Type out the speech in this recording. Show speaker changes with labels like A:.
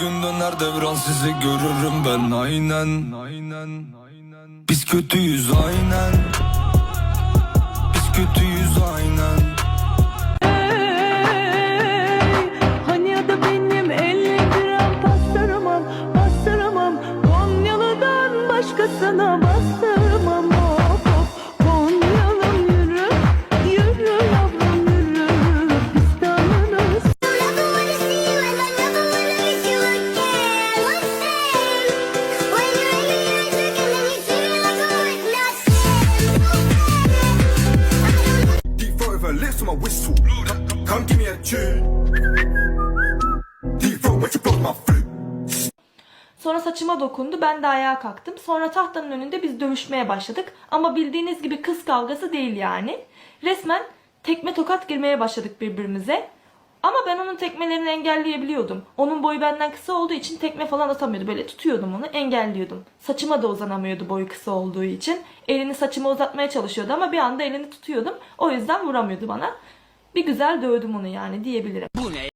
A: döner devran sizi görürüm ben. Aynen Aynen Biz kötüyüz aynen. Biz kötüyüz aynen.
B: Hani ya
C: lips on my whistle. Come, come give me a tune. Deep throat when she blows my flute.
D: Sonra saçıma dokundu. Ben de ayağa kalktım. Sonra tahtanın önünde biz dövüşmeye başladık. Ama bildiğiniz gibi kız kavgası değil yani. Resmen tekme tokat girmeye başladık birbirimize. Ama ben onun tekmelerini engelleyebiliyordum. Onun boyu benden kısa olduğu için tekme falan atamıyordu. Böyle tutuyordum onu, engelliyordum. Saçıma da uzanamıyordu boyu kısa olduğu için. Elini saçıma uzatmaya çalışıyordu ama bir anda elini tutuyordum. O yüzden vuramıyordu bana. Bir güzel dövdüm onu yani diyebilirim.